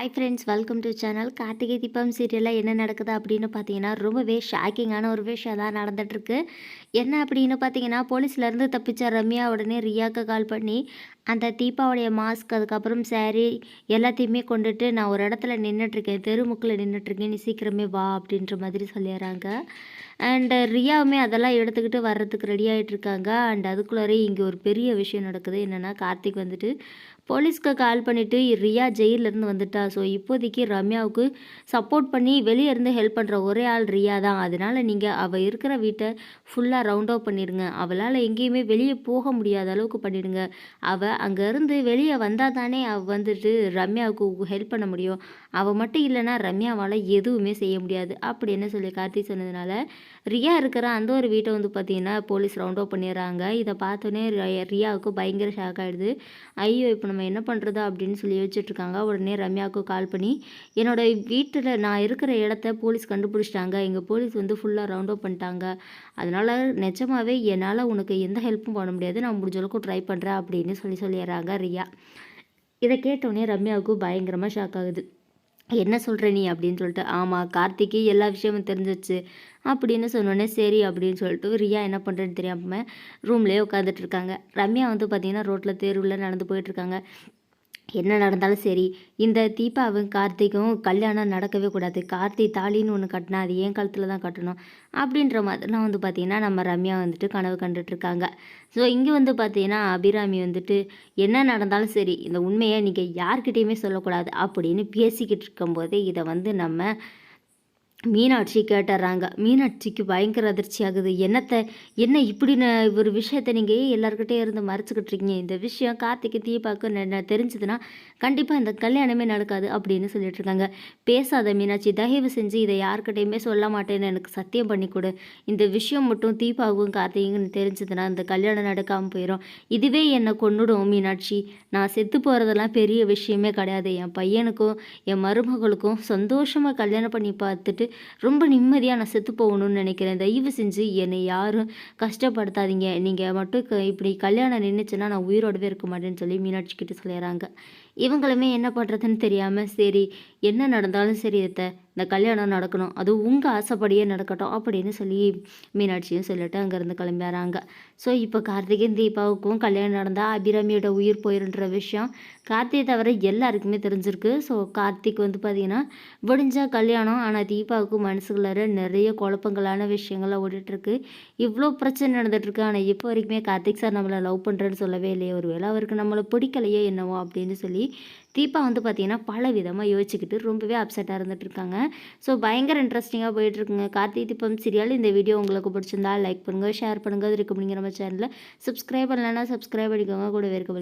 Hi friends welcome to channel Karthigai Deepam சீரியலில் என்ன நடக்குது அப்படின்னு பார்த்தீங்கன்னா ரொம்பவே ஷாக்கிங்கான ஒரு விஷயம் தான் நடந்துகிட்ருக்கு என்ன அப்படின்னு பார்த்தீங்கன்னா போலீஸ்லேருந்து தப்பிச்ச ரம்யா உடனே ரியாவுக்கு கால் பண்ணி அந்த தீபாவுடைய மாஸ்க் அதுக்கப்புறம் சாரீ எல்லாத்தையுமே கொண்டுட்டு நான் ஒரு இடத்துல நின்றுட்டுருக்கேன் தெருமுக்கில் நின்றுட்டுருக்கேன் நீ சீக்கிரமே வா அப்படின்ற மாதிரி சொல்லிடுறாங்க. அண்டு ரியாவுமே அதெல்லாம் எடுத்துக்கிட்டு வர்றதுக்கு ரெடி ஆகிட்டு இருக்காங்க அண்ட் அதுக்குள்ளாரே இங்கே ஒரு பெரிய விஷயம் நடக்குது. என்னென்னா கார்த்திக் வந்துட்டு போலீஸ்க்கு கால் பண்ணிவிட்டு ரியா ஜெயிலிருந்து வந்துட்டா. ஸோ இப்போதைக்கு ரம்யாவுக்கு சப்போர்ட் பண்ணி வெளியே இருந்து ஹெல்ப் பண்ணுற ஒரே ஆள் ரியா தான். அதனால் நீங்கள் அவள் இருக்கிற வீட்டை ஃபுல்லாக ரவுண்ட் அவுட் பண்ணிடுங்க. அவளால் எங்கேயுமே வெளியே போக முடியாத அளவுக்கு பண்ணிடுங்க. அவள் அங்கேருந்து வெளியே வந்தால் தானே அவள் வந்துட்டு ரம்யாவுக்கு ஹெல்ப் பண்ண முடியும். அவள் மட்டும் இல்லைன்னா ரம்யாவால் எதுவுமே செய்ய முடியாது. அப்படின்னு சொல்லி கார்த்தி சொன்னதுனால ரியா இருக்கிற அந்த ஒரு வீட்டை வந்து பார்த்தீங்கன்னா போலீஸ் ரவுண்ட் அவுட் பண்ணிடுறாங்க. இதை பார்த்தோன்னே ரியாவுக்கு பயங்கர ஷாக் ஆகிடுது ஐயோ இப்போ நம்ம என்ன பண்ணுறது அப்படின்னு சொல்லி யோசிச்சுட்ருக்காங்க. உடனே ரம்யாவுக்கு கால் பண்ணி என்னோடய வீட்டில் நான் இருக்கிற இடத்த போலீஸ் கண்டுபிடிச்சிட்டாங்க. எங்கள் போலீஸ் வந்து ஃபுல்லாக ரவுண்ட் அப் பண்ணிட்டாங்க. அதனால் நிஜமாகவே என்னால் உனக்கு எந்த ஹெல்ப்பும் பண்ண முடியாது. நான் முடிஞ்ச அளவுக்கு ட்ரை பண்ணுறேன் அப்படின்னு சொல்லி சொல்லிடுறாங்க ரியா. இதை கேட்டோடனே ரம்யாவுக்கு பயங்கரமாக ஷாக் ஆகுது. என்ன சொல்கிற நீ அப்படின்னு சொல்லிட்டு ஆமாம் கார்த்திக்கு எல்லா விஷயமும் தெரிஞ்சிச்சு அப்படின்னு சொன்னோடனே சரி அப்படின்னு சொல்லிட்டு ரியா என்ன பண்ணுறேன்னு தெரியாமல் ரூம்லேயே உட்காந்துட்டு இருக்காங்க. ரம்யா வந்து பார்த்திங்கன்னா ரோட்டில் தேர்வில் நடந்து போயிட்டுருக்காங்க என்ன நடந்தாலும் சரி இந்த தீபாவும் கார்த்திக்கும் கல்யாணம் நடக்கவே கூடாது. கார்த்தி தாலின்னு ஒன்று கட்டினா அது ஏன் காலத்தில் தான் கட்டணும்? அப்படின்ற மாதிரிலாம் வந்து பார்த்திங்கன்னா நம்ம ரம்யா வந்துட்டு கனவு கண்டுட்ருக்காங்க ஸோ இங்கே வந்து பார்த்தீங்கன்னா அபிராமி வந்துட்டு என்ன நடந்தாலும் சரி இந்த உண்மையை நீங்கள் யார்கிட்டேயுமே சொல்லக்கூடாது அப்படின்னு பேசிக்கிட்டு இருக்கும்போது இதை வந்து நம்ம மீனாட்சி கேட்டுறாங்க. மீனாட்சிக்கு பயங்கர அதிர்ச்சி ஆகுது. என்னத்தை என்ன இப்படின்னு ஒரு விஷயத்த நீங்கள் எல்லாருக்கிட்டே இருந்து மறைச்சிக்கிட்டு இருக்கீங்க? இந்த விஷயம் கார்த்திகை என்ன தெரிஞ்சதுன்னா கண்டிப்பாக இந்த கல்யாணமே நடக்காது அப்படின்னு சொல்லிட்டு இருக்காங்க. பேசாத மீனாட்சி தயவு செஞ்சு இதை யாருக்கிட்டையுமே சொல்ல மாட்டேன்னு எனக்கு சத்தியம் பண்ணி கொடு. இந்த விஷயம் மட்டும் தீபாவுக்கும் கார்த்திகைன்னு தெரிஞ்சதுன்னா இந்த கல்யாணம் நடக்காமல் போயிடும் இதுவே என்னை கொண்டுடும் மீனாட்சி. நான் செத்து போகிறதெல்லாம் பெரிய விஷயமே கிடையாது. என் பையனுக்கும் என் மருமகளுக்கும் சந்தோஷமாக கல்யாணம் பண்ணி பார்த்துட்டு ரொம்ப நிம்மதியாக நான் செத்து போகணும்னு நினைக்கிறேன். தயவு செஞ்சு என்னை யாரும் கஷ்டப்படுத்தாதீங்க. நீங்கள் மட்டும் இப்படி கல்யாணம் நின்றுச்சுன்னா நான் உயிரோடவே இருக்க மாட்டேன்னு சொல்லி மீனாட்சி கிட்ட சொல்லிடுறாங்க. இவங்களுமே என்ன பண்ணுறதுன்னு தெரியாமல் சரி என்ன நடந்தாலும் சரி இதை இந்த கல்யாணம் நடக்கணும். அது உங்கள் ஆசைப்படியே நடக்கட்டும் அப்படின்னு சொல்லி மீனாட்சியும் சொல்லிட்டு அங்கேருந்து கிளம்பிடுறாங்க ஸோ இப்போ கார்த்திகேயன் தீபாவுக்கும் கல்யாணம் நடந்தால் அபிராமியோட உயிர் போயிருன்ற விஷயம் கார்த்திகை தவிர எல்லாருக்குமே தெரிஞ்சிருக்கு. ஸோ கார்த்திக் வந்து பார்த்திங்கன்னா முடிஞ்சால் கல்யாணம் ஆனால் தீபாவுக்கு மனசுக்குள்ளார நிறைய குழப்பங்களான விஷயங்கள்லாம் ஓடிட்டுருக்கு. இவ்வளோ பிரச்சனை நடந்துகிட்ருக்கு ஆனால் இப்போ வரைக்குமே கார்த்திக் சார் நம்மளை லவ் பண்ணுறேன்னு சொல்லவே இல்லையே. ஒரு வேளை அவருக்கு நம்மளை பிடிக்கலையே என்னவோ அப்படின்னு சொல்லி தீபா வந்து பார்த்திங்கன்னா பல விதமாக யோசிச்சுக்கிட்டு ரொம்பவே அப்செட்டாக இருந்துட்டு இருக்காங்க ஸோ பயங்கர இன்ட்ரெஸ்டிங்காக போயிட்டுருக்குங்க. கார்த்திகை தீபம் சீரியல் இந்த வீடியோ உங்களுக்கு பிடிச்சிருந்தா லைக் பண்ணுங்கள் ஷேர் பண்ணுங்கள் அது இருக்கு அப்படிங்கிற நம்ம சேனலில் சப்ஸ்கிரைப் பண்ணலன்னா சப்ஸ்கிரைப் பண்ணிக்கோங்க கூட இருக்க